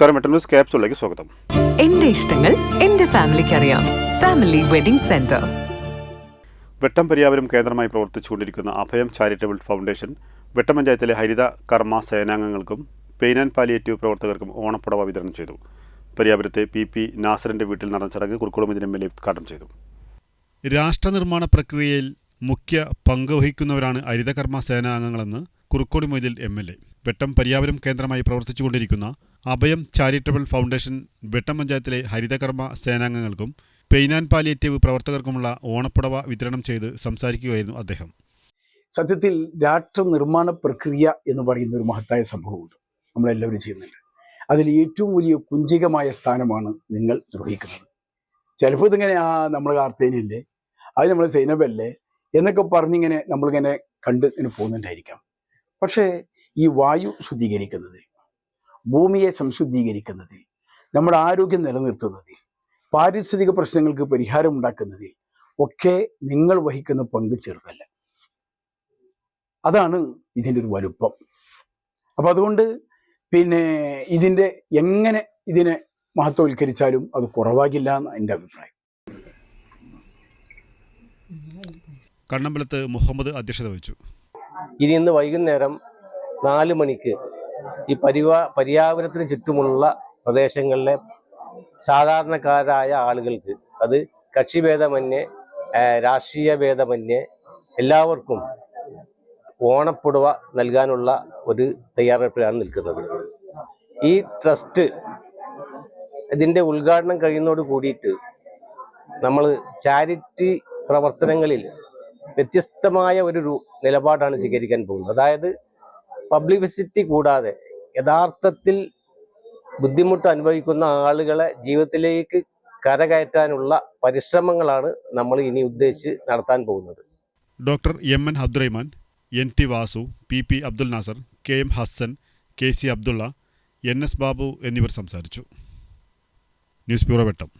നമസ്കാരം. ന്യൂസ് ക്യാപ്സുകളിലേക്ക് സ്വാഗതം. എന്റെ ഇഷ്ടങ്ങൾ എന്റെ ഫാമിലിക്ക് അറിയാം. ഫാമിലി വെഡിംഗ് സെന്റർ വെട്ടം പര്യാവരം കേന്ദ്രമായി പ്രവർത്തിച്ചുകൊണ്ടിരിക്കുന്ന അഭയം ചാരിറ്റബിൾ ഫൗണ്ടേഷൻ വെട്ടം പഞ്ചായത്തിലെ Haritha Karma സേനാംഗങ്ങൾക്കും pain and palliative പ്രവർത്തകർക്കും ഓണപ്പടവ വിതരണം ചെയ്തു. പര്യാപുരത്തെ പി പി നാസറിന്റെ വീട്ടിൽ നടന്ന ചടങ്ങ് കുറുക്കുളമിതിന് എം എൽ എ ഉദ്ഘാടനം ചെയ്തു. രാഷ്ട്രനിർമ്മാണ പ്രക്രിയയിൽ മുഖ്യ പങ്ക് വഹിക്കുന്നവരാണ് ഹരിതകർമ്മ സേനാംഗങ്ങളെന്ന് Kurukkodi Moythil M L A. Vettam പര്യാവരം കേന്ദ്രമായി പ്രവർത്തിച്ചുകൊണ്ടിരിക്കുന്ന അഭയം ചാരിറ്റബിൾ ഫൗണ്ടേഷൻ വെട്ടം പഞ്ചായത്തിലെ ഹരിതകർമ്മ സേനാംഗങ്ങൾക്കും പെയിൻ ആൻഡ് പാലിയേറ്റീവ് പ്രവർത്തകർക്കുമുള്ള ഓണപ്പുടവ വിതരണം ചെയ്ത് സംസാരിക്കുകയായിരുന്നു അദ്ദേഹം. സത്യത്തിൽ രാഷ്ട്ര നിർമ്മാണ പ്രക്രിയ എന്ന് പറയുന്ന ഒരു മഹത്തായ സംഭവമുണ്ട്. നമ്മളെല്ലാവരും ചെയ്യുന്നുണ്ട്. അതിൽ ഏറ്റവും വലിയ കുഞ്ചികമായ സ്ഥാനമാണ് നിങ്ങൾ നിർവഹിക്കുന്നത്. ചിലപ്പോൾ ഇതിങ്ങനെ ആ നമ്മൾ കാർത്തേനില്ലേ അത് നമ്മൾ സൈനബല്ലേ? എന്നൊക്കെ പറഞ്ഞിങ്ങനെ നമ്മളിങ്ങനെ കണ്ട് ഇങ്ങനെ പോകുന്നുണ്ടായിരിക്കാം. പക്ഷേ ഈ വായു ശുദ്ധീകരിക്കുന്നതിൽ ഭൂമിയെ സംശുദ്ധീകരിക്കുന്നതിൽ നമ്മുടെ ആരോഗ്യം നിലനിർത്തുന്നതിൽ പാരിസ്ഥിതിക പ്രശ്നങ്ങൾക്ക് പരിഹാരം ഉണ്ടാക്കുന്നതിൽ ഒക്കെ നിങ്ങൾ വഹിക്കുന്ന പങ്ക് ചെറുതല്ല. അതാണ് ഇതിന്റെ ഒരു വലുപ്പം. അപ്പം അതുകൊണ്ട് പിന്നെ ഇതിന്റെ എങ്ങനെ ഇതിനെ മഹത്വവൽക്കരിച്ചാലും അത് കുറവാകില്ല എന്ന് എന്റെ അഭിപ്രായം. കണ്ണമ്പലത്ത് മുഹമ്മദ് അധ്യക്ഷത വഹിച്ചു. ഇനി ഇന്ന് വൈകുന്നേരം നാല് മണിക്ക് ഈ പരിവാ പര്യാവരണത്തിന് ചുറ്റുമുള്ള പ്രദേശങ്ങളിലെ സാധാരണക്കാരായ ആളുകൾക്ക് അത് കക്ഷിഭേദമന്യേ രാഷ്ട്രീയ ഭേദമന്യേ എല്ലാവർക്കും ഓണപ്പുടവ നൽകാനുള്ള ഒരു തയ്യാറെടുപ്പിലാണ് നിൽക്കുന്നത്. ഈ ട്രസ്റ്റ് ഇതിന്റെ ഉദ്ഘാടനം കഴിയുന്നതോട് കൂടിയിട്ട് നമ്മൾ ചാരിറ്റി പ്രവർത്തനങ്ങളിൽ വ്യത്യസ്തമായ ഒരു നിലപാടാണ് സ്വീകരിക്കാൻ പോകുന്നത്. അതായത് പബ്ലിസിറ്റി കൂടാതെ യഥാർത്ഥത്തിൽ ബുദ്ധിമുട്ട് അനുഭവിക്കുന്ന ആളുകളെ ജീവിതത്തിലേക്ക് കരകയറ്റാനുള്ള പരിശ്രമങ്ങളാണ് നമ്മൾ ഇനി ഉദ്ദേശിച്ച് നടത്താൻ പോകുന്നത്. Doctor M N ഹദ്രൈമാൻ N T Vasu P P Abdul Nasser K M Hassan K C Abdullah N S Babu എന്നിവർ സംസാരിച്ചു. News bureau Vettam.